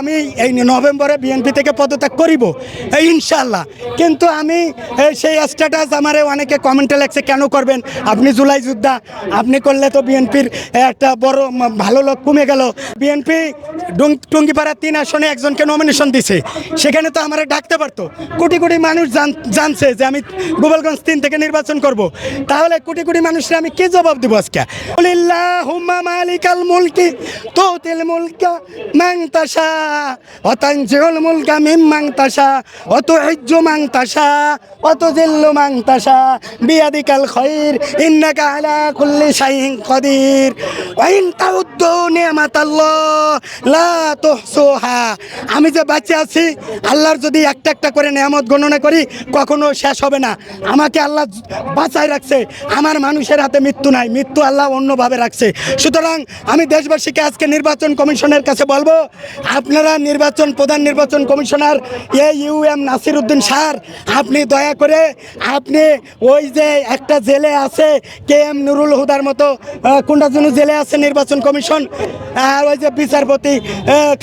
আমি এই নভেম্বরে বিএনপি থেকে পদত্যাগ করিব, এই ইনশাল্লাহ কিন্তু আমি সেই স্ট্যাটাস আমারে অনেকে কমেন্টে লেখছে, কেন করবেন? আপনি জুলাই যোদ্ধা, আপনি করলে তো বিএনপির একটা বড় ভালো লোক কমে গেল। বিএনপি টুঙ্গিপাড়া তিন আসনে একজনকে নমিনেশন দিছে। সেখানে তো আমারে ডাকতে পারতো। কোটি কোটি মানুষ জান- জানছে যে আমি গোপালগঞ্জ তিন থেকে নির্বাচন করব। তাহলে কোটি কোটি মানুষরা আমি কি জবাব দিব আজকে? মালিকাল মুলকি, তুতিল মুলকা, মান মুলকা মান তাশা ওয়া তুযিল্লু মান তাশা বিয়াদিকাল শাইইন কাদির। ওয়া ইন তাউদ্দু নি'মাতাল্লাহ লা আমি যে বাঁচে আছি, আল্লাহর যদি একটা একটা করে নিয়ামত গণনা করি, কখনো শেষ হবে না। আমাকে আল্লাহ বাঁচায় রাখছে। আমার মানুষের হাতে মৃত্যু নাই, মৃত্যু আল্লাহ অন্যভাবে রাখছে। সুতরাং আমি দেশবাসীকে আজকে নির্বাচন কমিশনের কাছে বলব আপনারা নির্বাচন প্রধান নির্বাচন commissioner A U M Nasir Uddin sir আপনি দয়া করে আপনি ওই যে একটা জেলে আছে কে এম নুরুল হুদার মতো কোনটা যেন জেলে আছে নির্বাচন কমিশন আর ওই যে বিচারপতি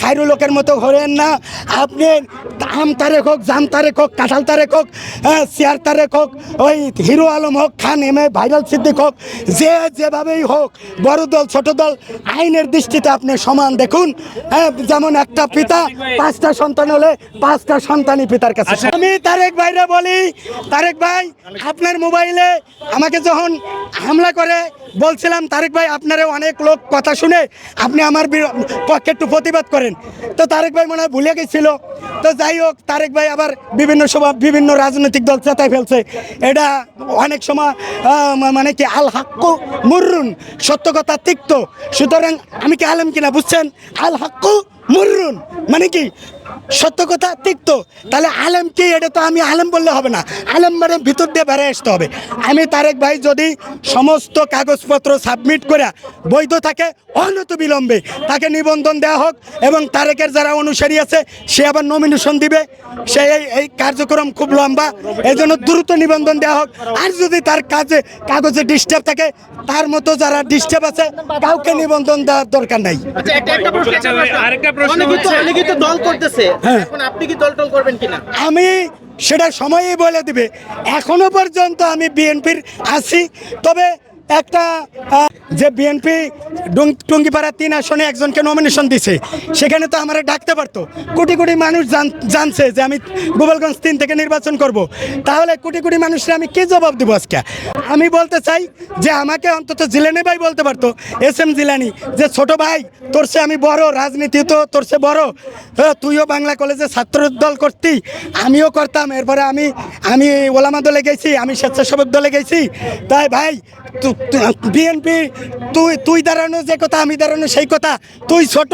খায়রুল লোকের মতো হরেন না। আপনি আম তারেক হোক জাম তারেক হোক কাঁঠাল তারেক হোক চেয়ার তারেক হোক ওই হিরো আলম হোক Khan M A viral Siddique হোক যে যেভাবেই হোক বড় দল ছোট দল আইনের দৃষ্টিতে আপনি সমান দেখুন হ্যাঁ, যেমন একটা পিতা পাঁচটা সন্তান হলে পাঁচটা সন্তানই পিতার কাছে। আমি তারেক ভাইরা বলি তারেক ভাই আপনার মোবাইলে আমাকে যখন হামলা করে বলছিলাম তারেক ভাই আপনারা অনেক লোক কথা শুনে আপনি আমার পক্ষে একটু প্রতিবাদ করেন। তো তারেক ভাই মনে হয় ভুলে গেছিল। তো যাই হোক তারেক ভাই আবার বিভিন্ন সময় বিভিন্ন রাজনৈতিক দল চেতায় ফেলছে। এটা অনেক সময় মানে কি আল হাক্কু মুররুন সত্য কথা তিক্ত। সুতরাং আমি কি আলেম কিনা বুঝছেন? আল হাক্কু মুররুন মানে কি? সত্য কথা তিক্ত তাহলে আলেম কি? এটা তো আমি আলেম বললে হবে না। আলেম মানে ভিতর দিয়ে বেড়ে আসতে হবে। আমি তারেক ভাই যদি সমস্ত কাগজপত্র সাবমিট করে বৈধ থাকে অনত বিলম্বে তাকে নিবন্ধন দেওয়া হোক এবং তারেকের যারা অনুসারী আছে সে আবার নমিনেশন দিবে। সে এই কার্যক্রম খুব লম্বা। এই জন্য দ্রুত নিবন্ধন দেওয়া হোক। আর যদি তার কাজে কাগজে ডিস্টার্ব থাকে তার মতো যারা ডিস্টার্ব আছে কাউকে নিবন্ধন দেওয়ার দরকার নাই। আচ্ছা একটা একটা প্রশ্ন আচ্ছা, ভাই, আরেকটা প্রশ্ন অনেকে তো করতেছে হ্যাঁ। এখন আপনি কি দল টল করবেন কিনা? আমি সেটা সময়ই বলে দিবে। এখনও পর্যন্ত আমি বিএনপির আছি। তবে একটা যে বিএনপি টুঙ্গিপাড়া তিন আসনে একজনকে নমিনেশন দিছে, সেখানে তো আমার ডাকতে পারতো। কোটি কোটি মানুষ জান- জানছে যে আমি গোপালগঞ্জ তিন থেকে নির্বাচন করব। তাহলে কোটি কোটি মানুষরা আমি কি জবাব দেবো আজকে? আমি বলতে চাই যে আমাকে অন্তত জিলানি ভাই বলতে পারতো, এস এম জিলানি, যে ছোট ভাই, তোর সে আমি বড়, রাজনীতি তো তোর সে বড়। তুইও বাংলা কলেজে ছাত্র দল করতি, আমিও করতাম, এরপরে আমি আমি ওলামা দলে গেছি, আমি স্বেচ্ছাসেবক দলে গেছি। তাই ভাই বিএনপি তুই তুই দাঁড়ানো যে কথা আমি দাঁড়ানো সেই কথা। তুই ছোট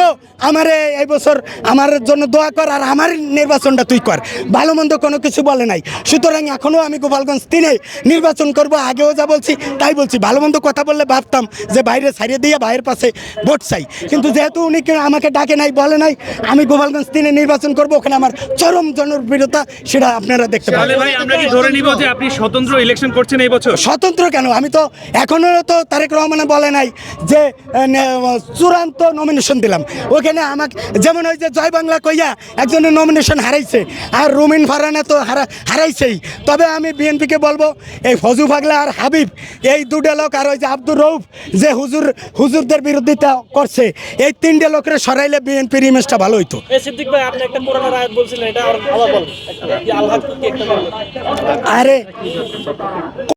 আমারে এই বছর আমার জন্য দোয়া কর আর আমার নির্বাচনটা তুই কর। ভালো মন্দ কোনো কিছু বলে নাই। সুতরাং এখনও আমি গোপালগঞ্জ তিনে নির্বাচন করব আগেও যা বলছি তাই বলছি। ভালো মন্দ কথা বললে ভাবতাম যে বাইরে ছাড়িয়ে দিয়ে ভাইয়ের পাশে ভোট চাই। কিন্তু যেহেতু উনি কেউ আমাকে ডাকে নাই বলে নাই আমি গোপালগঞ্জ তিনে নির্বাচন করব ওখানে আমার চরম জনপ্রিয়তা সেটা আপনারা দেখতে পাবেন। ভাই আমরা কি ধরে নিব যে আপনি স্বতন্ত্র ইলেকশন করছেন এই বছর? স্বতন্ত্র কেন? আমি তো এখনও তো তারেক রহমানে বলে নাই যে চূড়ান্ত নমিনেশন দিলাম। ওখানে আমাকে যেমন ওই যে জয় বাংলা কইয়া একজনের নমিনেশন হারাইছে আর রুমিন ফারানা তো হারা হারাইছেই। তবে আমি বিএনপিকে বলব এই ফজু পাগলা আর হাবিব এই দুটা লোক আর ওই যে আব্দুর রৌফ যে হুজুর হুজুরদের বিরোধিতা করছে এই তিনটে লোকের সরাইলে বিএনপির ইমেজটা ভালো হইতো। আরে